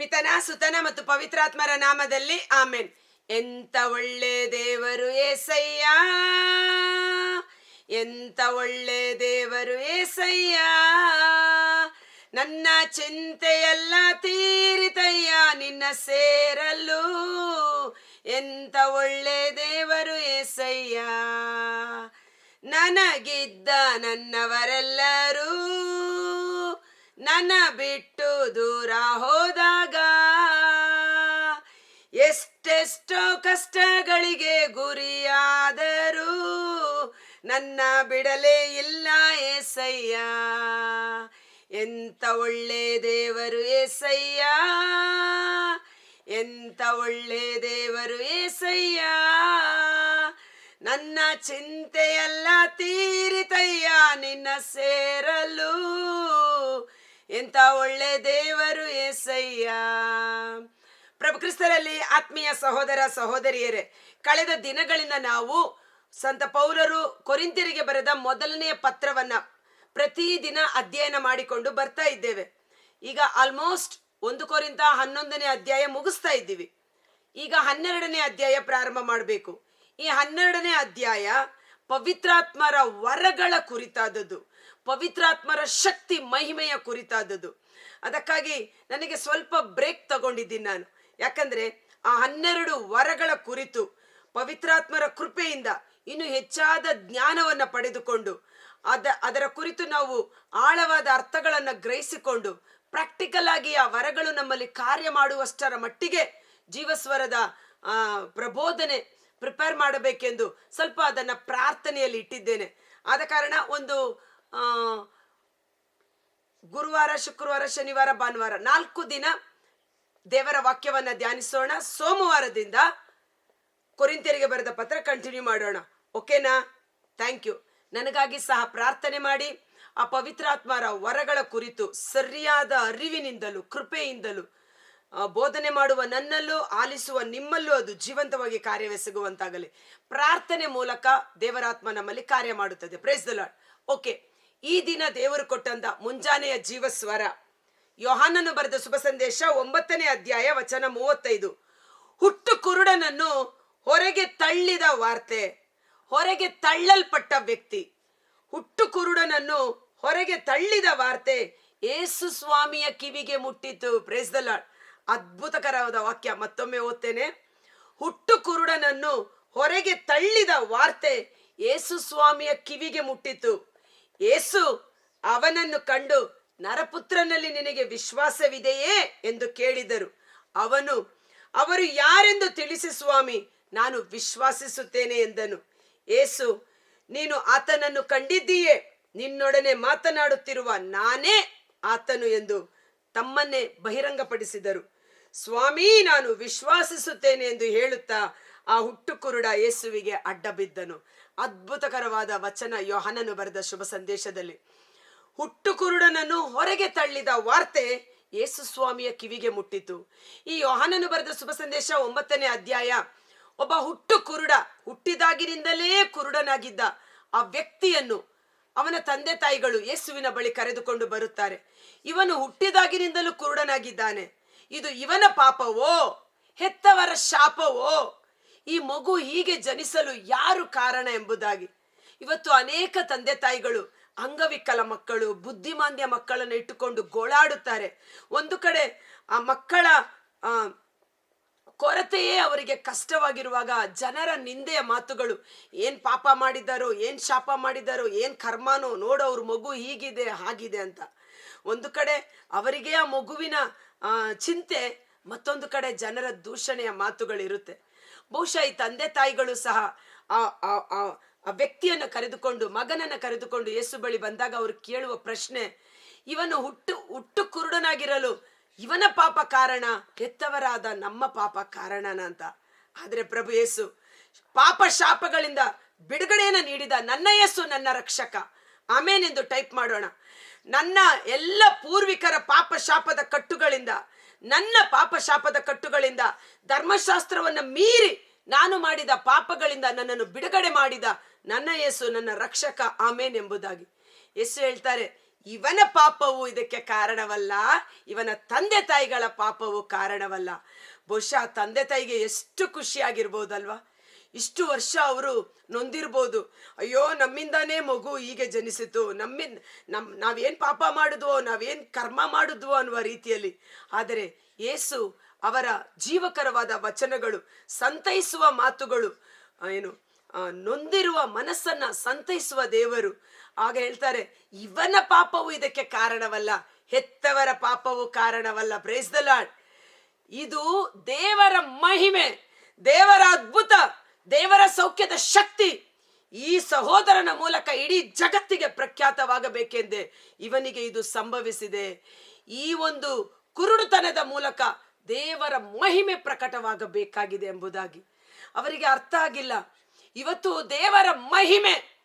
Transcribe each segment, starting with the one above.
ಪಿತನ ಸುತನ ಮತ್ತು ಪವಿತ್ರಾತ್ಮರ ನಾಮದಲ್ಲಿ ಆಮೇನ್. ಎಂತ ಒಳ್ಳೆ ದೇವರು ಏಸಯ್ಯ. ಎಂತ ಒಳ್ಳೆ ದೇವರು ಏಸಯ್ಯ. ನನ್ನ ಚಿಂತೆಯೆಲ್ಲ ತೀರಿತಯ್ಯ, ನಿನ್ನ ಸೇರಲು ಎಂತ ಒಳ್ಳೆ ದೇವರು ಏಸಯ್ಯ. ನನಗಿದ್ದ ನನ್ನವರೆಲ್ಲರೂ, ನನ್ನ ಬಿಟ್ಟು ದೂರ ಹೋದಾಗ ಕಷ್ಟಗಳಿಗೆ ಗುರಿಯಾದರೂ ನನ್ನ ಬಿಡಲೇ ಇಲ್ಲ ಏಸಯ್ಯ. ಎಂತ ಒಳ್ಳೆ ದೇವರು ಏಸಯ್ಯ. ಎಂತ ಒಳ್ಳೆ ದೇವರು ಏಸಯ್ಯ. ನನ್ನ ಚಿಂತೆಯೆಲ್ಲ ತೀರಿತಯ್ಯ ನಿನ್ನ ಸೇರಲು. ಎಂತ ಒಳ್ಳೆ ದೇವರು ಏಸಯ್ಯ. ಪ್ರಭು ಕ್ರಿಸ್ತರಲ್ಲಿ ಆತ್ಮೀಯ ಸಹೋದರ ಸಹೋದರಿಯರೇ, ಕಳೆದ ದಿನಗಳಿಂದ ನಾವು ಸಂತ ಪೌಲರು ಕೊರಿಂತಿರಿಗೆ ಬರೆದ ಮೊದಲನೆಯ ಪತ್ರವನ್ನ ಪ್ರತಿದಿನ ಅಧ್ಯಯನ ಮಾಡಿಕೊಂಡು ಬರ್ತಾ ಇದ್ದೇವೆ. ಈಗ ಆಲ್ಮೋಸ್ಟ್ ಒಂದು ಕೋರಿಂತ ಹನ್ನೊಂದನೇ ಅಧ್ಯಾಯ ಮುಗಿಸ್ತಾ ಇದ್ದೀವಿ. ಈಗ ಹನ್ನೆರಡನೇ ಅಧ್ಯಾಯ ಪ್ರಾರಂಭ ಮಾಡಬೇಕು. ಈ ಹನ್ನೆರಡನೇ ಅಧ್ಯಾಯ ಪವಿತ್ರಾತ್ಮರ ವರಗಳ ಕುರಿತಾದದ್ದು. ಪವಿತ್ರಾತ್ಮರ ಶಕ್ತಿ ಮಹಿಮೆಯ ಕುರಿತಾದದ್ದು. ಅದಕ್ಕಾಗಿ ನನಗೆ ಸ್ವಲ್ಪ ಬ್ರೇಕ್ ತಗೊಂಡಿದ್ದೀನಿ ನಾನು. ಯಾಕಂದ್ರೆ ಆ ಹನ್ನೆರಡು ವರಗಳ ಕುರಿತು ಪವಿತ್ರಾತ್ಮರ ಕೃಪೆಯಿಂದ ಇನ್ನು ಹೆಚ್ಚಾದ ಜ್ಞಾನವನ್ನ ಪಡೆದುಕೊಂಡು ಅದ, ಅದರ ಕುರಿತು ನಾವು ಆಳವಾದ ಅರ್ಥಗಳನ್ನು ಗ್ರಹಿಸಿಕೊಂಡು ಪ್ರಾಕ್ಟಿಕಲ್ ಆಗಿ ಆ ವರಗಳು ನಮ್ಮಲ್ಲಿ ಕಾರ್ಯ ಮಾಡುವಷ್ಟರ ಮಟ್ಟಿಗೆ ಜೀವಸ್ವರದ ಪ್ರಬೋಧನೆ ಪ್ರಿಪೇರ್ ಮಾಡಬೇಕೆಂದು ಸ್ವಲ್ಪ ಅದನ್ನ ಪ್ರಾರ್ಥನೆಯಲ್ಲಿ ಇಟ್ಟಿದ್ದೇನೆ. ಆದ ಕಾರಣ ಒಂದು ಗುರುವಾರ, ಶುಕ್ರವಾರ, ಶನಿವಾರ, ಭಾನುವಾರ ನಾಲ್ಕು ದಿನ ದೇವರ ವಾಕ್ಯವನ್ನ ಧ್ಯಾನಿಸೋಣ. ಸೋಮವಾರದಿಂದ ಕೊರಿಂತೆರಿಗೆ ಬರೆದ ಪತ್ರ ಕಂಟಿನ್ಯೂ ಮಾಡೋಣ. ಓಕೆನಾ ಥ್ಯಾಂಕ್ ಯು ನನಗಾಗಿ ಸಹ ಪ್ರಾರ್ಥನೆ ಮಾಡಿ. ಆ ಪವಿತ್ರಾತ್ಮರ ವರಗಳ ಕುರಿತು ಸರಿಯಾದ ಅರಿವಿನಿಂದಲೂ, ಕೃಪೆಯಿಂದಲೂ ಬೋಧನೆ ಮಾಡುವ ನನ್ನಲ್ಲೂ, ಆಲಿಸುವ ನಿಮ್ಮಲ್ಲೂ ಅದು ಜೀವಂತವಾಗಿ ಕಾರ್ಯವೆಸಗುವಂತಾಗಲಿ. ಪ್ರಾರ್ಥನೆ ಮೂಲಕ ದೇವರಾತ್ಮ ನಮ್ಮಲ್ಲಿ ಕಾರ್ಯ ಮಾಡುತ್ತದೆ. ಪ್ರೇಸ್ ದ ಲಾರ್ಡ್ ಓಕೆ ಈ ದಿನ ದೇವರು ಕೊಟ್ಟಂತ ಮುಂಜಾನೆಯ ಜೀವಸ್ವರ. ಯೋಹಾನನು ಬರೆದ ಶುಭ ಸಂದೇಶ ಒಂಬತ್ತನೇ ಅಧ್ಯಾಯ ವಚನ ಮೂವತ್ತೈದು. ಹುಟ್ಟು ಕುರುಡನನ್ನು ಹೊರಗೆ ತಳ್ಳಿದ ವಾರ್ತೆ, ಹೊರಗೆ ತಳ್ಳಲ್ಪಟ್ಟ ವ್ಯಕ್ತಿ. ಹುಟ್ಟು ಕುರುಡನನ್ನು ಹೊರಗೆ ತಳ್ಳಿದ ವಾರ್ತೆ ಏಸು ಸ್ವಾಮಿಯ ಕಿವಿಗೆ ಮುಟ್ಟಿತು ಪ್ರೇಸ್ ದ ಲಾರ್ಡ್ ಅದ್ಭುತಕರವಾದ ವಾಕ್ಯ. ಮತ್ತೊಮ್ಮೆ ಓದ್ತೇನೆ. ಹುಟ್ಟು ಕುರುಡನನ್ನು ಹೊರಗೆ ತಳ್ಳಿದ ವಾರ್ತೆ ಏಸು ಸ್ವಾಮಿಯ ಕಿವಿಗೆ ಮುಟ್ಟಿತು ಏಸು ಅವನನ್ನು ಕಂಡು ನರಪುತ್ರನಲ್ಲಿ ನಿನಗೆ ವಿಶ್ವಾಸವಿದೆಯೇ ಎಂದು ಕೇಳಿದರು. ಅವನು, ಅವರು ಯಾರೆಂದು ತಿಳಿಸಿ ಸ್ವಾಮಿ, ನಾನು ವಿಶ್ವಾಸಿಸುತ್ತೇನೆ ಎಂದನು. ಏಸು ನೀನು ಆತನನ್ನು ಕಂಡಿದ್ದೀಯೇ? ನಿನ್ನೊಡನೆ ಮಾತನಾಡುತ್ತಿರುವ ನಾನೇ ಆತನು ಎಂದು ತಮ್ಮನ್ನೇ ಬಹಿರಂಗಪಡಿಸಿದರು. ಸ್ವಾಮಿ, ನಾನು ವಿಶ್ವಾಸಿಸುತ್ತೇನೆ ಎಂದು ಹೇಳುತ್ತಾ ಆ ಹುಟ್ಟು ಕುರುಡ ಯೇಸುವಿಗೆ ಅಡ್ಡಬಿದ್ದನು. ಅದ್ಭುತಕರವಾದ ವಚನ ಯೋಹನನು ಬರೆದ ಶುಭ ಸಂದೇಶದಲ್ಲಿ. ಹುಟ್ಟು ಕುರುಡನನ್ನು ಹೊರಗೆ ತಳ್ಳಿದ ವಾರ್ತೆ ಯೇಸು ಸ್ವಾಮಿಯ ಕಿವಿಗೆ ಮುಟ್ಟಿತು. ಈ ಯೋಹಾನನು ಬರೆದ ಶುಭ ಸಂದೇಶ ಒಂಬತ್ತನೇ ಅಧ್ಯಾಯ, ಒಬ್ಬ ಹುಟ್ಟು ಕುರುಡ ಹುಟ್ಟಿದಾಗಿನಿಂದಲೇ ಕುರುಡನಾಗಿದ್ದ ಆ ವ್ಯಕ್ತಿಯನ್ನು ಅವನ ತಂದೆ ತಾಯಿಗಳು ಯೇಸುವಿನ ಬಳಿ ಕರೆದುಕೊಂಡು ಬರುತ್ತಾರೆ. ಇವನು ಹುಟ್ಟಿದಾಗಿನಿಂದಲೂ ಕುರುಡನಾಗಿದ್ದಾನೆ. ಇದು ಇವನ ಪಾಪವೋ? ಹೆತ್ತವರ ಶಾಪವೋ? ಈ ಮಗು ಹೀಗೆ ಜನಿಸಲು ಯಾರು ಕಾರಣ ಎಂಬುದಾಗಿ. ಇವತ್ತು ಅನೇಕ ತಂದೆ ತಾಯಿಗಳು ಅಂಗವಿಕಲ ಮಕ್ಕಳು, ಬುದ್ಧಿಮಾಂದ್ಯ ಮಕ್ಕಳನ್ನು ಇಟ್ಟುಕೊಂಡು ಗೋಳಾಡುತ್ತಾರೆ. ಒಂದು ಕಡೆ ಆ ಮಕ್ಕಳ ಕೊರತೆಯೇ ಅವರಿಗೆ ಕಷ್ಟವಾಗಿರುವಾಗ ಜನರ ನಿಂದೆಯ ಮಾತುಗಳು, ಏನ್ ಪಾಪ ಮಾಡಿದ್ದಾರೋ ಏನ್ ಶಾಪ ಮಾಡಿದ್ದಾರೋ ಏನ್ ಕರ್ಮಾನೋ, ನೋಡು ಅವ್ರ ಮಗು ಹೀಗಿದೆ, ಹಾಗಿದೆ ಅಂತ. ಒಂದು ಕಡೆ ಅವರಿಗೆ ಆ ಮಗುವಿನ ಚಿಂತೆ, ಮತ್ತೊಂದು ಕಡೆ ಜನರ ದೂಷಣೆಯ ಮಾತುಗಳಿರುತ್ತೆ. ಬಹುಶಃ ಈ ತಂದೆ ತಾಯಿಗಳು ಸಹ ಆ ಆ ವ್ಯಕ್ತಿಯನ್ನು ಕರೆದುಕೊಂಡು, ಮಗನನ್ನ ಕರೆದುಕೊಂಡು ಯೇಸು ಬಳಿ ಬಂದಾಗ ಅವರು ಕೇಳುವ ಪ್ರಶ್ನೆ, ಇವನು ಹುಟ್ಟು ಹುಟ್ಟು ಕುರುಡನಾಗಿರಲು ಇವನ ಪಾಪ ಕಾರಣ, ಹೆತ್ತವರಾದ ನಮ್ಮ ಪಾಪ ಕಾರಣನ ಅಂತ. ಆದರೆ ಪ್ರಭು ಯೇಸು, ಪಾಪ ಶಾಪಗಳಿಂದ ಬಿಡುಗಡೆಯನ್ನು ನೀಡಿದ ನನ್ನ ಯೇಸು ನನ್ನ ರಕ್ಷಕ. ಆಮೇನೆಂದು ಟೈಪ್ ಮಾಡೋಣ. ನನ್ನ ಎಲ್ಲ ಪೂರ್ವಿಕರ ಪಾಪ ಶಾಪದ ಕಟ್ಟುಗಳಿಂದ, ನನ್ನ ಪಾಪ ಶಾಪದ ಕಟ್ಟುಗಳಿಂದ, ಧರ್ಮಶಾಸ್ತ್ರವನ್ನ ಮೀರಿ ನಾನು ಮಾಡಿದ ಪಾಪಗಳಿಂದ ನನ್ನನ್ನು ಬಿಡುಗಡೆ ಮಾಡಿದ ನನ್ನ ಯೇಸು ನನ್ನ ರಕ್ಷಕ, ಆಮೇನ್ ಎಂಬುದಾಗಿ. ಯೇಸು ಹೇಳ್ತಾರೆ, ಇವನ ಪಾಪವು ಇದಕ್ಕೆ ಕಾರಣವಲ್ಲ, ಇವನ ತಂದೆ ತಾಯಿಗಳ ಪಾಪವು ಕಾರಣವಲ್ಲ. ಬಹುಶಃ ತಂದೆ ತಾಯಿಗೆ ಎಷ್ಟು ಖುಷಿಯಾಗಿರ್ಬೋದಲ್ವಾ? ಇಷ್ಟು ವರ್ಷ ಅವರು ನೊಂದಿರ್ಬೋದು. ಅಯ್ಯೋ, ನಮ್ಮಿಂದಾನೇ ಮಗು ಹೀಗೆ ಜನಿಸಿತು. ನಮ್ಮಿಂದ, ನಮ್, ನಾವೇನು ಪಾಪ ಮಾಡಿದ್ವೋ, ನಾವೇನು ಕರ್ಮ ಮಾಡಿದ್ವೋ ಅನ್ನುವ ರೀತಿಯಲ್ಲಿ. ಆದರೆ ಏಸು ಅವರ ಜೀವಕರವಾದ ವಚನಗಳು, ಸಂತೈಸುವ ಮಾತುಗಳು ಏನು ನೊಂದಿರುವ ಮನಸ್ಸನ್ನ ಸಂತೈಸುವ ದೇವರು. ಆಗ ಹೇಳ್ತಾರೆ, ಇವನ ಪಾಪವು ಇದಕ್ಕೆ ಕಾರಣವಲ್ಲ, ಹೆತ್ತವರ ಪಾಪವು ಕಾರಣವಲ್ಲ ಪ್ರೇಸ್ ದ ಲಾಡ್ ಇದು ದೇವರ ಮಹಿಮೆ, ದೇವರ ಅದ್ಭುತ, ದೇವರ ಸೌಖ್ಯದ ಶಕ್ತಿ. ಈ ಸಹೋದರನ ಮೂಲಕ ಇಡೀ ಜಗತ್ತಿಗೆ ಪ್ರಖ್ಯಾತವಾಗಬೇಕೆಂದೇ ಇವನಿಗೆ ಇದು ಸಂಭವಿಸಿದೆ. ಈ ಒಂದು ಕುರುಡುತನದ ಮೂಲಕ ದೇವರ ಮಹಿಮೆ ಪ್ರಕಟವಾಗಬೇಕಾಗಿದೆ ಎಂಬುದಾಗಿ. ಅವರಿಗೆ ಅರ್ಥ ಆಗಿಲ್ಲ. ಇವತ್ತು ದೇವರ ಮಹಿಮೆ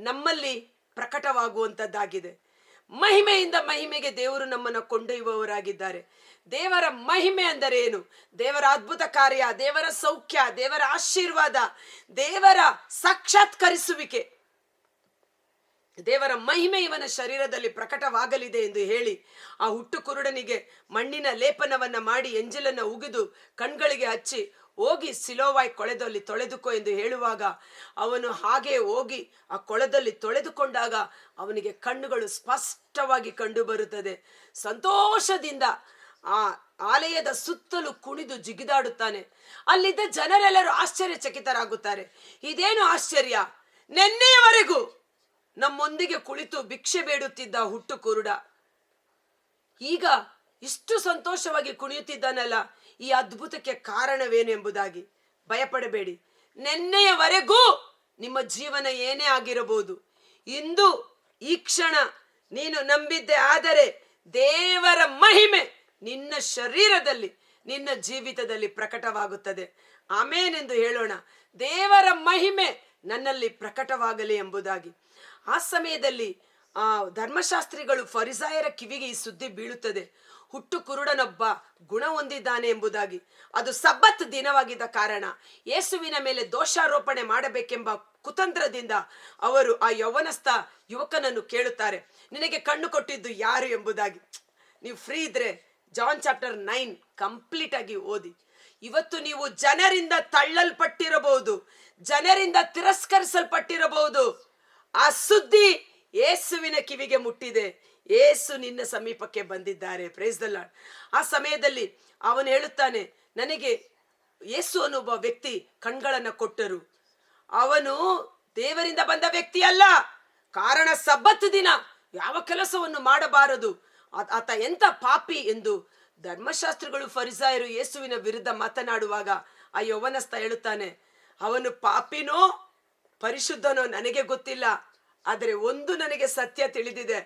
ನಮ್ಮಲ್ಲಿ ಪ್ರಕಟವಾಗುವಂಥದ್ದಾಗಿದೆ. ಮಹಿಮೆಯಿಂದ ಮಹಿಮೆಗೆ ದೇವರು ನಮ್ಮನ್ನು ಕೊಂಡೊಯ್ಯುವವರಾಗಿದ್ದಾರೆ. ದೇವರ ಮಹಿಮೆ ಅಂದರೆ ಏನು? ದೇವರ ಅದ್ಭುತ ಕಾರ್ಯ, ದೇವರ ಸೌಖ್ಯ, ದೇವರ ಆಶೀರ್ವಾದ, ದೇವರ ಸಾಕ್ಷಾತ್ಕರಿಸುವಿಕೆ. ದೇವರ ಮಹಿಮೆ ಇವನ ಶರೀರದಲ್ಲಿ ಪ್ರಕಟವಾಗಲಿದೆ ಎಂದು ಹೇಳಿ ಆ ಹುಟ್ಟು ಕುರುಡನಿಗೆ ಮಣ್ಣಿನ ಲೇಪನವನ್ನ ಮಾಡಿ, ಎಂಜಲನ್ನ ಉಗಿದು, ಕಣ್ಗಳಿಗೆ ಹಚ್ಚಿ ಹೋಗಿ ಸಿಲೋವಾಯ್ ಕೊಳೆದಲ್ಲಿ ತೊಳೆದುಕೋ ಎಂದು ಹೇಳುವಾಗ ಅವನು ಹಾಗೆ ಹೋಗಿ ಆ ಕೊಳದಲ್ಲಿ ತೊಳೆದುಕೊಂಡಾಗ ಅವನಿಗೆ ಕಣ್ಣುಗಳು ಸ್ಪಷ್ಟವಾಗಿ ಕಂಡು ಬರುತ್ತದೆ ಸಂತೋಷದಿಂದ ಆ ಆಲಯದ ಸುತ್ತಲೂ ಕುಣಿದು ಜಿಗಿದಾಡುತ್ತಾನೆ. ಅಲ್ಲಿದ್ದ ಜನರೆಲ್ಲರೂ ಆಶ್ಚರ್ಯಚಕಿತರಾಗುತ್ತಾರೆ. ಇದೇನು ಆಶ್ಚರ್ಯ? ನಿನ್ನೆಯವರೆಗೂ ನಮ್ಮೊಂದಿಗೆ ಕುಳಿತು ಭಿಕ್ಷೆ ಬೇಡುತ್ತಿದ್ದ ಹುಟ್ಟು ಕುರುಡ. ಈಗ ಇಷ್ಟು ಸಂತೋಷವಾಗಿ ಕುಣಿಯುತ್ತಿದ್ದಾನಲ್ಲ ಈ ಅದ್ಭುತಕ್ಕೆ ಕಾರಣವೇನು ಎಂಬುದಾಗಿ ಭಯಪಡಬೇಡಿ. ನಿನ್ನೆಯವರೆಗೂ ನಿಮ್ಮ ಜೀವನ ಏನೇ ಆಗಿರಬಹುದು, ಇಂದು ಈ ಕ್ಷಣ ನೀನು ನಂಬಿದ್ದೆ, ಆದರೆ ದೇವರ ಮಹಿಮೆ ನಿನ್ನ ಶರೀರದಲ್ಲಿ, ನಿನ್ನ ಜೀವಿತದಲ್ಲಿ ಪ್ರಕಟವಾಗುತ್ತದೆ. ಆಮೇನೆಂದು ಹೇಳೋಣ. ದೇವರ ಮಹಿಮೆ ನನ್ನಲ್ಲಿ ಪ್ರಕಟವಾಗಲಿ ಎಂಬುದಾಗಿ. ಆ ಸಮಯದಲ್ಲಿ ಆ ಧರ್ಮಶಾಸ್ತ್ರಿಗಳು ಫರಿಸಾಯರ ಕಿವಿಗೆ ಈ ಸುದ್ದಿ ಬೀಳುತ್ತದೆ. ಹುಟ್ಟು ಕುರುಡನೊಬ್ಬ ಗುಣ ಹೊಂದಿದ್ದಾನೆ ಎಂಬುದಾಗಿ. ಅದು ಸಬ್ಬತ್ ದಿನವಾಗಿದ್ದ ಕಾರಣ ಯೇಸುವಿನ ಮೇಲೆ ದೋಷಾರೋಪಣೆ ಮಾಡಬೇಕೆಂಬ ಕುತಂತ್ರದಿಂದ ಅವರು ಆ ಯೌವನಸ್ಥ ಯುವಕನನ್ನು ಕೇಳುತ್ತಾರೆ. ನಿನಗೆ ಕಣ್ಣು ಕೊಟ್ಟಿದ್ದು ಯಾರು ಎಂಬುದಾಗಿ. ನೀವು ಫ್ರೀ ಇದ್ರೆ ಜಾನ್ ಚಾಪ್ಟರ್ ನೈನ್ ಕಂಪ್ಲೀಟ್ ಆಗಿ ಓದಿ. ಇವತ್ತು ನೀವು ಜನರಿಂದ ತಳ್ಳಲ್ಪಟ್ಟಿರಬಹುದು. ಜನರಿಂದ ತಿರಸ್ಕರಿಸಲ್ಪಟ್ಟಿರಬಹುದು. ಆ ಸುದ್ದಿ ಯೇಸುವಿನ ಕಿವಿಗೆ ಮುಟ್ಟಿದೆ. ಏಸು ನಿನ್ನ ಸಮೀಪಕ್ಕೆ ಬಂದಿದ್ದಾರೆ. ಪ್ರೇಸ್ ದ ಲಾರ್ಡ್ ಆ ಸಮಯದಲ್ಲಿ ಅವನು ಹೇಳುತ್ತಾನೆ, ನನಗೆ ಏಸು ಅನ್ನುವ ವ್ಯಕ್ತಿ ಕಣ್ಗಳನ್ನು ಕೊಟ್ಟರು. ಅವನು ದೇವರಿಂದ ಬಂದ ವ್ಯಕ್ತಿ ಅಲ್ಲ. ಕಾರಣ ಸಬ್ಬತ್ ದಿನ ಯಾವ ಕೆಲಸವನ್ನು ಮಾಡಬಾರದು. ಆತ ಎಂತ ಪಾಪಿ ಎಂದು ಧರ್ಮಶಾಸ್ತ್ರಗಳು ಫರಿಸಾಯರು ಯೇಸುವಿನ ವಿರುದ್ಧ ಮಾತನಾಡುವಾಗ ಆ ಯೌವನಸ್ಥ ಹೇಳುತ್ತಾನೆ, ಅವನು ಪಾಪಿನೋ ಪರಿಶುದ್ಧನೋ ನನಗೆ ಗೊತ್ತಿಲ್ಲ, ಆದರೆ ಒಂದು ನನಗೆ ಸತ್ಯ ತಿಳಿದಿದೆ.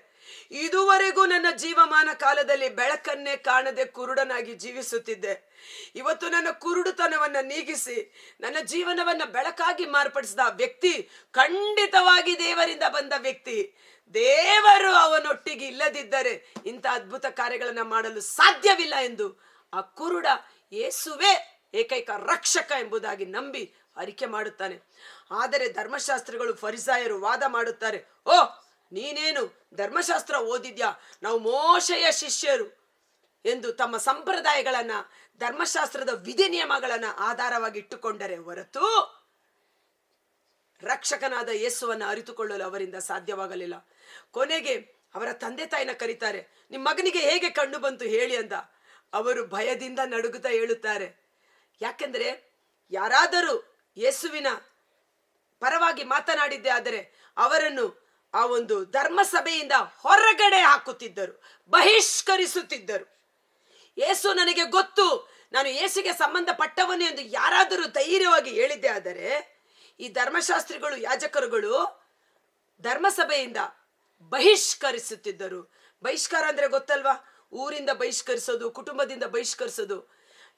ಇದುವರೆಗೂ ನನ್ನ ಜೀವಮಾನ ಕಾಲದಲ್ಲಿ ಬೆಳಕನ್ನೇ ಕಾಣದೆ ಕುರುಡನಾಗಿ ಜೀವಿಸುತ್ತಿದ್ದೆ. ಇವತ್ತು ನನ್ನ ಕುರುಡುತನವನ್ನ ನೀಗಿಸಿ, ನನ್ನ ಜೀವನವನ್ನ ಬೆಳಕಾಗಿ ಮಾರ್ಪಡಿಸಿದ ವ್ಯಕ್ತಿ ಖಂಡಿತವಾಗಿ ದೇವರಿಂದ ಬಂದ ವ್ಯಕ್ತಿ. ದೇವರು ಅವನೊಟ್ಟಿಗೆ ಇಲ್ಲದಿದ್ದರೆ ಇಂಥ ಅದ್ಭುತ ಕಾರ್ಯಗಳನ್ನ ಮಾಡಲು ಸಾಧ್ಯವಿಲ್ಲ ಎಂದು ಆ ಕುರುಡ ಯೇಸುವೆ ಏಕೈಕ ರಕ್ಷಕ ಎಂಬುದಾಗಿ ನಂಬಿ ಅರಿಕೆ ಮಾಡುತ್ತಾನೆ. ಆದರೆ ಧರ್ಮಶಾಸ್ತ್ರಗಳು ಫರಿಸಾಯರು ವಾದ ಮಾಡುತ್ತಾರೆ ಓ ನೀನೇನು ಧರ್ಮಶಾಸ್ತ್ರ ಓದಿದ್ಯಾ? ನಾವು ಮೋಶೆಯ ಶಿಷ್ಯರು ಎಂದು ತಮ್ಮ ಸಂಪ್ರದಾಯಗಳನ್ನ, ಧರ್ಮಶಾಸ್ತ್ರದ ವಿಧಿ ನಿಯಮಗಳನ್ನ ಆಧಾರವಾಗಿ ಇಟ್ಟುಕೊಂಡರೆ ಹೊರತು ರಕ್ಷಕನಾದ ಯೇಸುವನ್ನು ಅರಿತುಕೊಳ್ಳಲು ಅವರಿಂದ ಸಾಧ್ಯವಾಗಲಿಲ್ಲ. ಕೊನೆಗೆ ಅವರ ತಂದೆ ತಾಯಿನ ಕರೀತಾರೆ ನಿಮ್ಮ ಮಗನಿಗೆ ಹೇಗೆ ಕಣ್ಣು ಬಂತು ಹೇಳಿ ಅಂತ ಅವರು ಭಯದಿಂದ ನಡುಗುತ್ತಾ ಹೇಳುತ್ತಾರೆ. ಯಾಕೆಂದರೆ ಯಾರಾದರೂ ಯೇಸುವಿನ ಪರವಾಗಿ ಮಾತನಾಡಿದ್ದೆ ಆದರೆ ಅವರನ್ನು ಆ ಒಂದು ಧರ್ಮಸಭೆಯಿಂದ ಹೊರಗಡೆ ಹಾಕುತ್ತಿದ್ದರು, ಬಹಿಷ್ಕರಿಸುತ್ತಿದ್ದರು. ಏಸು ನನಗೆ ಗೊತ್ತು, ನಾನು ಏಸುಗೆ ಸಂಬಂಧಪಟ್ಟವನೇ ಎಂದು ಯಾರಾದರೂ ಧೈರ್ಯವಾಗಿ ಹೇಳಿದ್ದೆ ಆದರೆ, ಈ ಧರ್ಮಶಾಸ್ತ್ರಿಗಳು, ಯಾಜಕರುಗಳು ಧರ್ಮಸಭೆಯಿಂದ ಬಹಿಷ್ಕರಿಸುತ್ತಿದ್ದರು. ಬಹಿಷ್ಕಾರ ಅಂದ್ರೆ ಗೊತ್ತಲ್ವಾ? ಊರಿಂದ ಬಹಿಷ್ಕರಿಸೋದು, ಕುಟುಂಬದಿಂದ ಬಹಿಷ್ಕರಿಸೋದು,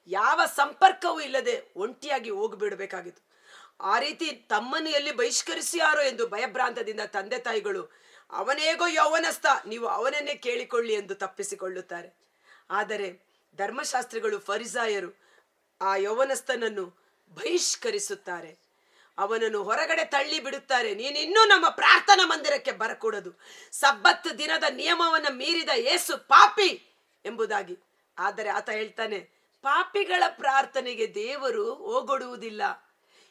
ಯಾವ ಸಂಪರ್ಕವೂ ಇಲ್ಲದೆ ಒಂಟಿಯಾಗಿ ಹೋಗಿಬಿಡಬೇಕಾಗಿತ್ತು. ಆ ರೀತಿ ತಮ್ಮನ್ನು ಎಲ್ಲಿ ಬಹಿಷ್ಕರಿಸಿಯಾರೋ ಎಂದು ಭಯಭ್ರಾಂತದಿಂದ ತಂದೆ ತಾಯಿಗಳು, ಅವನೇಗೋ ಯೌವನಸ್ಥ, ನೀವು ಅವನನ್ನೇ ಕೇಳಿಕೊಳ್ಳಿ ಎಂದು ತಪ್ಪಿಸಿಕೊಳ್ಳುತ್ತಾರೆ. ಆದರೆ ಧರ್ಮಶಾಸ್ತ್ರಿಗಳು, ಫರಿಸಾಯರು ಆ ಯೌವನಸ್ಥನನ್ನು ಬಹಿಷ್ಕರಿಸುತ್ತಾರೆ. ಅವನನ್ನು ಹೊರಗಡೆ ತಳ್ಳಿ ಬಿಡುತ್ತಾರೆ. ನೀನು ಇನ್ನೂ ನಮ್ಮ ಪ್ರಾರ್ಥನಾ ಮಂದಿರಕ್ಕೆ ಬರಕೂಡದು. ಸಬ್ಬತ್ ದಿನದ ನಿಯಮವನ್ನು ಮೀರಿದ ಏಸು ಪಾಪಿ ಎಂಬುದಾಗಿ. ಆದರೆ ಆತ ಹೇಳ್ತಾನೆ, ಪಾಪಿಗಳ ಪ್ರಾರ್ಥನೆಗೆ ದೇವರು ಓಗೊಡುವುದಿಲ್ಲ.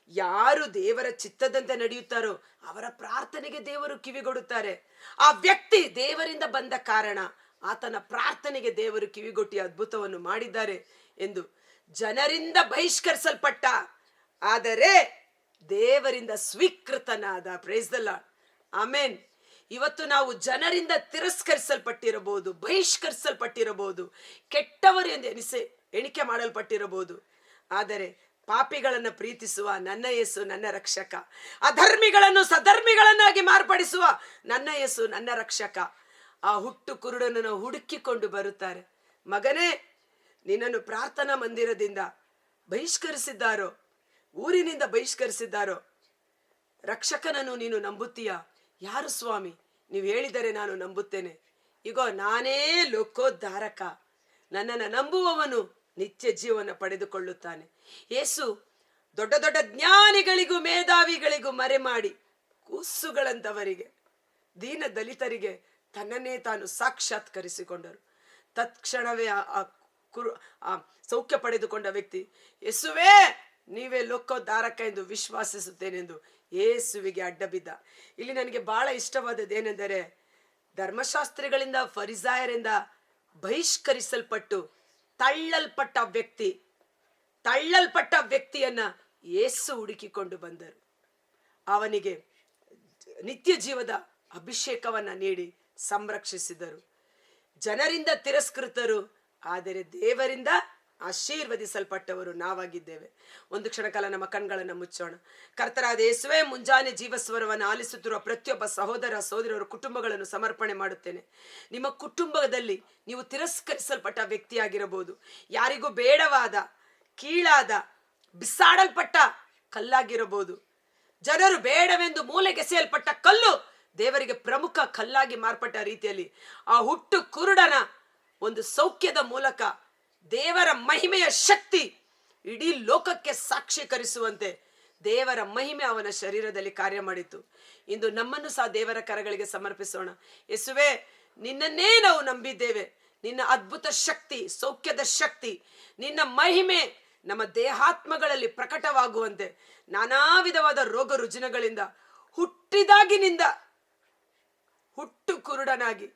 ಯಾರು ದೇವರ ಚಿತ್ತದಂತೆ ನಡೆಯುತ್ತಾರೋ ಅವರ ಪ್ರಾರ್ಥನೆಗೆ ದೇವರು ಕಿವಿಗೊಡುತ್ತಾರೆ. ಆ ವ್ಯಕ್ತಿ ದೇವರಿಂದ ಬಂದ ಕಾರಣ ಆತನ ಪ್ರಾರ್ಥನೆಗೆ ದೇವರು ಕಿವಿಗೊಟ್ಟಿ ಅದ್ಭುತವನ್ನು ಮಾಡಿದ್ದಾರೆ ಎಂದು ಜನರಿಂದ ಬಹಿಷ್ಕರಿಸಲ್ಪಟ್ಟ. ಆದರೆ ದೇವರಿಂದ ಸ್ವೀಕೃತನಾದ ಪ್ರೈಸ್ ದ ಲಾರ್ಡ್ ಆಮೇನ್ ಇವತ್ತು ನಾವು ಜನರಿಂದ ತಿರಸ್ಕರಿಸಲ್ಪಟ್ಟಿರಬಹುದು, ಬಹಿಷ್ಕರಿಸಲ್ಪಟ್ಟಿರಬಹುದು, ಕೆಟ್ಟವರು ಎಂದು ಎನಿಸೆ ಎಣಿಕೆ ಮಾಡಲ್ಪಟ್ಟಿರಬಹುದು. ಆದರೆ ಪಾಪಿಗಳನ್ನು ಪ್ರೀತಿಸುವ ನನ್ನ ಯೇಸು ನನ್ನ ರಕ್ಷಕ. ಅಧರ್ಮಿಗಳನ್ನು ಸಧರ್ಮಿಗಳನ್ನಾಗಿ ಮಾರ್ಪಡಿಸುವ ನನ್ನ ಯೇಸು ನನ್ನ ರಕ್ಷಕ. ಆ ಹುಟ್ಟು ಕುರುಡನನ್ನು ಹುಡುಕಿಕೊಂಡು ಬರುತ್ತಾರೆ. ಮಗನೇ, ನಿನ್ನನ್ನು ಪ್ರಾರ್ಥನಾ ಮಂದಿರದಿಂದ ಬಹಿಷ್ಕರಿಸಿದ್ದಾರೋ, ಊರಿನಿಂದ ಬಹಿಷ್ಕರಿಸಿದ್ದಾರೋ, ರಕ್ಷಕನನ್ನು ನೀನು ನಂಬುತ್ತೀಯಾ? ಯಾರು ಸ್ವಾಮಿ? ನೀವು ಹೇಳಿದರೆ ನಾನು ನಂಬುತ್ತೇನೆ. ಇಗೋ, ನಾನೇ ಲೋಕೋದ್ಧಾರಕ. ನನ್ನನ್ನು ನಂಬುವವನು ನಿತ್ಯ ಜೀವನ ಪಡೆದುಕೊಳ್ಳುತ್ತಾನೆ. ಯೇಸು ದೊಡ್ಡ ದೊಡ್ಡ ಜ್ಞಾನಿಗಳಿಗೂ ಮೇಧಾವಿಗಳಿಗೂ ಮರೆ ಮಾಡಿ ಕೂಸುಗಳಂತವರಿಗೆ, ದೀನ ದಲಿತರಿಗೆ ತನ್ನನ್ನೇ ತಾನು ಸಾಕ್ಷಾತ್ಕರಿಸಿಕೊಂಡರು. ತತ್ಕ್ಷಣವೇ ಆ- ಕುರು, ಆ ಸೌಖ್ಯ ಪಡೆದುಕೊಂಡ ವ್ಯಕ್ತಿ, ಯೇಸುವೇ, ನೀವೇ ಲೋಕೋದ್ಧಾರಕ ಎಂದು ವಿಶ್ವಾಸಿಸುತ್ತೇನೆಂದು ಯೇಸುವಿಗೆ ಅಡ್ಡಬಿದ್ದ. ಇಲ್ಲಿ ನನಗೆ ಬಹಳ ಇಷ್ಟವಾದದ್ದು ಏನೆಂದರೆ, ಧರ್ಮಶಾಸ್ತ್ರಿಗಳಿಂದ, ಫರಿಸಾಯರಿಂದ ಬಹಿಷ್ಕರಿಸಲ್ಪಟ್ಟು ತಳ್ಳಲ್ಪಟ್ಟ ವ್ಯಕ್ತಿ, ತಳ್ಳಲ್ಪಟ್ಟ ವ್ಯಕ್ತಿಯನ್ನ ಏಸು ಹುಡುಕಿಕೊಂಡು ಬಂದರು. ಅವನಿಗೆ ನಿತ್ಯ ಜೀವದ ಅಭಿಷೇಕವನ್ನ ನೀಡಿ ಸಂರಕ್ಷಿಸಿದರು. ಜನರಿಂದ ತಿರಸ್ಕೃತರು, ಆದರೆ ದೇವರಿಂದ ಆಶೀರ್ವದಿಸಲ್ಪಟ್ಟವರು ನಾವಾಗಿದ್ದೇವೆ. ಒಂದು ಕ್ಷಣಕಾಲ ನಮ್ಮ ಕಣ್ಗಳನ್ನು ಮುಚ್ಚೋಣ. ಕರ್ತರಾದ ಯೇಸುವೆ, ಮುಂಜಾನೆ ಜೀವಸ್ವರವನ್ನು ಆಲಿಸುತ್ತಿರುವ ಪ್ರತಿಯೊಬ್ಬ ಸಹೋದರ ಸಹೋದರರ ಕುಟುಂಬಗಳನ್ನು ಸಮರ್ಪಣೆ ಮಾಡುತ್ತೇನೆ. ನಿಮ್ಮ ಕುಟುಂಬದಲ್ಲಿ ನೀವು ತಿರಸ್ಕರಿಸಲ್ಪಟ್ಟ ವ್ಯಕ್ತಿಯಾಗಿರಬಹುದು. ಯಾರಿಗೂ ಬೇಡವಾದ, ಕೀಳಾದ, ಬಿಸಾಡಲ್ಪಟ್ಟ ಕಲ್ಲಾಗಿರಬಹುದು. ಜನರು ಬೇಡವೆಂದು ಮೂಲೆಗೆಸೆಯಲ್ಪಟ್ಟ ಕಲ್ಲು ದೇವರಿಗೆ ಪ್ರಮುಖ ಕಲ್ಲಾಗಿ ಮಾರ್ಪಟ್ಟ ರೀತಿಯಲ್ಲಿ ಆ ಹುಟ್ಟು ಕುರುಡನ ಒಂದು ಸೌಖ್ಯದ ಮೂಲಕ ದೇವರ ಮಹಿಮೆಯ ಶಕ್ತಿ ಇಡೀ ಲೋಕಕ್ಕೆ ಸಾಕ್ಷೀಕರಿಸುವಂತೆ ದೇವರ ಮಹಿಮೆ ಅವನ ಶರೀರದಲ್ಲಿ ಕಾರ್ಯ ಮಾಡಿತು. ಇಂದು ನಮ್ಮನ್ನು ಸಹ ದೇವರ ಕರಗಳಿಗೆ ಸಮರ್ಪಿಸೋಣ. ಯೇಸುವೆ, ನಿನ್ನನ್ನೇ ನಾವು ನಂಬಿದ್ದೇವೆ. ನಿನ್ನ ಅದ್ಭುತ ಶಕ್ತಿ, ಸೌಖ್ಯದ ಶಕ್ತಿ, ನಿನ್ನ ಮಹಿಮೆ ನಮ್ಮ ದೇಹಾತ್ಮಗಳಲ್ಲಿ ಪ್ರಕಟವಾಗುವಂತೆ ನಾನಾ ವಿಧವಾದ ರೋಗ ರುಜಿನಗಳಿಂದ, ಹುಟ್ಟಿದಾಗಿನಿಂದ ಹುಟ್ಟು ಕುರುಡನಾಗಿ,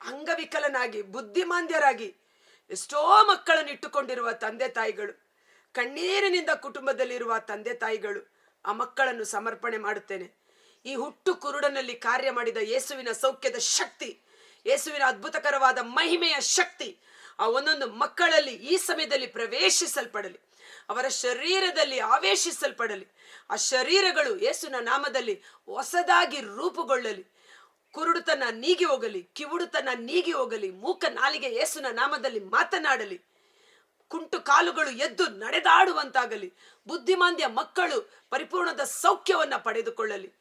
ಅಂಗವಿಕಲನಾಗಿ, ಬುದ್ಧಿಮಾಂದ್ಯರಾಗಿ ಎಷ್ಟೋ ಮಕ್ಕಳನ್ನು ಇಟ್ಟುಕೊಂಡಿರುವ ತಂದೆ ತಾಯಿಗಳು, ಕಣ್ಣೀರಿನಿಂದ ಕುಟುಂಬದಲ್ಲಿರುವ ತಂದೆ ತಾಯಿಗಳು ಆ ಮಕ್ಕಳನ್ನು ಸಮರ್ಪಣೆ ಮಾಡುತ್ತೇನೆ. ಈ ಹುಟ್ಟು ಕುರುಡನಲ್ಲಿ ಕಾರ್ಯ ಮಾಡಿದ ಯೇಸುವಿನ ಸೌಖ್ಯದ ಶಕ್ತಿ, ಯೇಸುವಿನ ಅದ್ಭುತಕರವಾದ ಮಹಿಮೆಯ ಶಕ್ತಿ, ಆ ಒಂದೊಂದು ಮಕ್ಕಳಲ್ಲಿ ಈ ಸಮಯದಲ್ಲಿ ಪ್ರವೇಶಿಸಲ್ಪಡಲಿ. ಅವರ ಶರೀರದಲ್ಲಿ ಆವೇಶಿಸಲ್ಪಡಲಿ. ಆ ಶರೀರಗಳು ಯೇಸುವಿನ ನಾಮದಲ್ಲಿ ಹೊಸದಾಗಿ ರೂಪುಗೊಳ್ಳಲಿ. ಕುರುಡುತನ ನೀಗಿ ಹೋಗಲಿ, ಕಿವುಡುತನ ನೀಗಿ ಹೋಗಲಿ, ಮೂಕ ನಾಲಿಗೆ ಯೇಸುನ ನಾಮದಲ್ಲಿ ಮಾತನಾಡಲಿ. ಕುಂಟು ಕಾಲುಗಳು ಎದ್ದು ನಡೆದಾಡುವಂತಾಗಲಿ. ಬುದ್ಧಿಮಾಂದ್ಯ ಮಕ್ಕಳು ಪರಿಪೂರ್ಣದ ಸೌಖ್ಯವನ್ನ ಪಡೆದುಕೊಳ್ಳಲಿ.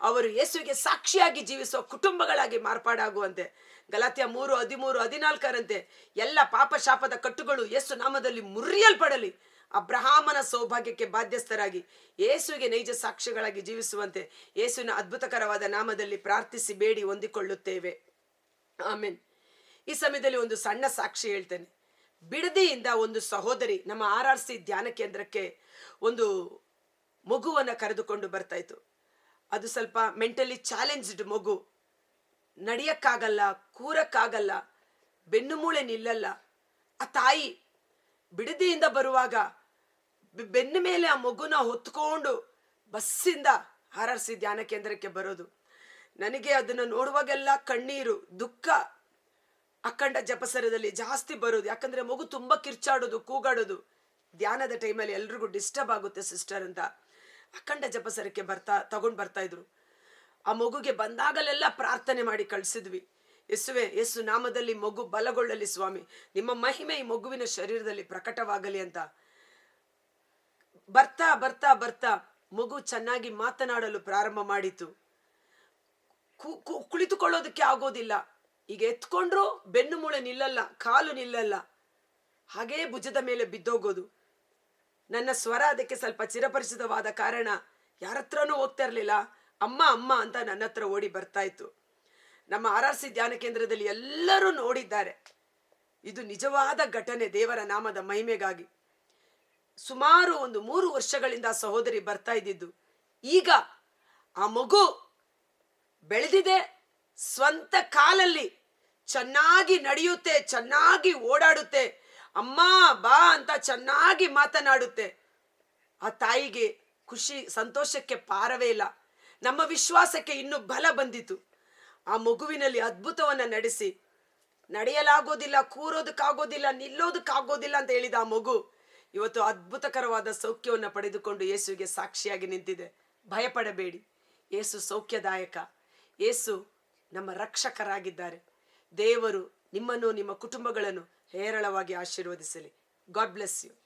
ಅವರು ಯೇಸುವಿಗೆ ಸಾಕ್ಷಿಯಾಗಿ ಜೀವಿಸುವ ಕುಟುಂಬಗಳಾಗಿ ಮಾರ್ಪಾಡಾಗುವಂತೆ. ಗಲಾತ್ಯ ಮೂರು ಹದಿಮೂರು ಹದಿನಾಲ್ಕರಂತೆ ಎಲ್ಲ ಪಾಪ ಶಾಪದ ಕಟ್ಟುಗಳು ಯೇಸು ನಾಮದಲ್ಲಿ ಮುರಿಯಲ್ಪಡಲಿ. ಅಬ್ರಹಾಮನ ಸೌಭಾಗ್ಯಕ್ಕೆ ಬಾಧ್ಯಸ್ಥರಾಗಿ ಯೇಸುವಿಗೆ ನೈಜ ಸಾಕ್ಷಿಗಳಾಗಿ ಜೀವಿಸುವಂತೆ ಯೇಸುವಿನ ಅದ್ಭುತಕರವಾದ ನಾಮದಲ್ಲಿ ಪ್ರಾರ್ಥಿಸಿ ಬೇಡಿ ಹೊಂದಿಕೊಳ್ಳುತ್ತೇವೆ. ಆಮೇನ್. ಈ ಸಮಯದಲ್ಲಿ ಒಂದು ಸಣ್ಣ ಸಾಕ್ಷಿ ಹೇಳ್ತೇನೆ. ಬಿಡದಿಯಿಂದ ಒಂದು ಸಹೋದರಿ ನಮ್ಮ ಆರ್ ಆರ್ ಸಿ ಧ್ಯಾನ ಕೇಂದ್ರಕ್ಕೆ ಒಂದು ಮಗುವನ್ನ ಕರೆದುಕೊಂಡು ಬರ್ತಾ ಇತ್ತು. ಅದು ಸ್ವಲ್ಪ ಮೆಂಟಲಿ ಚಾಲೆಂಜ್ಡ್ ಮಗು. ನಡೆಯಕ್ಕಾಗಲ್ಲ, ಕೂರಕ್ಕಾಗಲ್ಲ, ಬೆನ್ನುಮೂಳೆ ನಿಲ್ಲಲ್ಲ. ಆ ತಾಯಿ ಬಿಡದಿಯಿಂದ ಬರುವಾಗ ಬೆನ್ನ ಮೇಲೆ ಆ ಮಗುನ ಹೊತ್ಕೊಂಡು ಬಸ್ಸಿಂದ ಹಾರರ್ಸಿ ಧ್ಯಾನ ಕೇಂದ್ರಕ್ಕೆ ಬರೋದು. ನನಗೆ ಅದನ್ನು ನೋಡುವಾಗೆಲ್ಲ ಕಣ್ಣೀರು, ದುಃಖ. ಅಖಂಡ ಜಪಸರದಲ್ಲಿ ಜಾಸ್ತಿ ಬರೋದು. ಯಾಕಂದ್ರೆ ಮಗು ತುಂಬಾ ಕಿರ್ಚಾಡೋದು, ಕೂಗಾಡೋದು. ಧ್ಯಾನದ ಟೈಮಲ್ಲಿ ಎಲ್ರಿಗೂ ಡಿಸ್ಟರ್ಬ್ ಆಗುತ್ತೆ ಸಿಸ್ಟರ್ ಅಂತ. ಅಖಂಡ ಜಪಸರಕ್ಕೆ ಬರ್ತಾ, ತಗೊಂಡ್ ಬರ್ತಾ ಇದ್ರು. ಆ ಮಗುಗೆ ಬಂದಾಗಲೆಲ್ಲ ಪ್ರಾರ್ಥನೆ ಮಾಡಿ ಕಳಿಸಿದ್ವಿ. ಯೇಸುವೆ, ಯೇಸು ನಾಮದಲ್ಲಿ ಮಗು ಬಲಗೊಳ್ಳಲಿ ಸ್ವಾಮಿ. ನಿಮ್ಮ ಮಹಿಮೆ ಈ ಮಗುವಿನ ಶರೀರದಲ್ಲಿ ಪ್ರಕಟವಾಗಲಿ ಅಂತ. ಬರ್ತಾ ಬರ್ತಾ ಬರ್ತಾ ಮಗು ಚೆನ್ನಾಗಿ ಮಾತನಾಡಲು ಪ್ರಾರಂಭ ಮಾಡಿತು. ಕುಳಿತುಕೊಳ್ಳೋದಕ್ಕೆ ಆಗೋದಿಲ್ಲ. ಈಗ ಎತ್ಕೊಂಡ್ರು ಬೆನ್ನು ಮೂಳೆ ನಿಲ್ಲಲ್ಲ, ಕಾಲು ನಿಲ್ಲಲ್ಲ. ಹಾಗೇ ಭುಜದ ಮೇಲೆ ಬಿದ್ದೋಗೋದು. ನನ್ನ ಸ್ವರ ಅದಕ್ಕೆ ಸ್ವಲ್ಪ ಚಿರಪರಿಚಿತವಾದ ಕಾರಣ ಯಾರ ಹತ್ರನೂ ಹೋಗ್ತಾ ಇರಲಿಲ್ಲ. ಅಮ್ಮ ಅಮ್ಮ ಅಂತ ನನ್ನ ಹತ್ರ ಓಡಿ ಬರ್ತಾ ಇತ್ತು. ನಮ್ಮ ಆರ್ ಆರ್ ಸಿ ಧ್ಯಾನ ಕೇಂದ್ರದಲ್ಲಿ ಎಲ್ಲರೂ ನೋಡಿದ್ದಾರೆ. ಇದು ನಿಜವಾದ ಘಟನೆ ದೇವರ ನಾಮದ ಮಹಿಮೆಗಾಗಿ. ಸುಮಾರು ಒಂದು ಮೂರು ವರ್ಷಗಳಿಂದ ಸಹೋದರಿ ಬರ್ತಾ ಇದ್ದಿದ್ದು. ಈಗ ಆ ಮಗು ಬೆಳೆದಿದೆ, ಸ್ವಂತ ಕಾಲಲ್ಲಿ ಚೆನ್ನಾಗಿ ನಡೆಯುತ್ತೆ, ಚೆನ್ನಾಗಿ ಓಡಾಡುತ್ತೆ, ಅಮ್ಮ ಬಾ ಅಂತ ಚೆನ್ನಾಗಿ ಮಾತನಾಡುತ್ತೆ. ಆ ತಾಯಿಗೆ ಖುಷಿ, ಸಂತೋಷಕ್ಕೆ ಪಾರವೇ ಇಲ್ಲ. ನಮ್ಮ ವಿಶ್ವಾಸಕ್ಕೆ ಇನ್ನು ಬಲ ಬಂದಿತು ಆ ಮಗುವಿನಲ್ಲಿ ಅದ್ಭುತವನ್ನ ನಡೆಸಿ. ನಡೆಯಲಾಗೋದಿಲ್ಲ, ಕೂರೋದಕ್ಕಾಗೋದಿಲ್ಲ, ನಿಲ್ಲೋದಕ್ಕಾಗೋದಿಲ್ಲ ಅಂತ ಹೇಳಿದ ಆ ಮಗು ಇವತ್ತು ಅದ್ಭುತಕರವಾದ ಸೌಖ್ಯವನ್ನು ಪಡೆದುಕೊಂಡು ಯೇಸುವಿಗೆ ಸಾಕ್ಷಿಯಾಗಿ ನಿಂತಿದೆ. ಭಯಪಡಬೇಡಿ. ಏಸು ಸೌಖ್ಯದಾಯಕ. ಏಸು ನಮ್ಮ ರಕ್ಷಕರಾಗಿದ್ದಾರೆ. ದೇವರು ನಿಮ್ಮನ್ನು, ನಿಮ್ಮ ಕುಟುಂಬಗಳನ್ನು ಹೇರಳವಾಗಿ ಆಶೀರ್ವದಿಸಲಿ. God bless you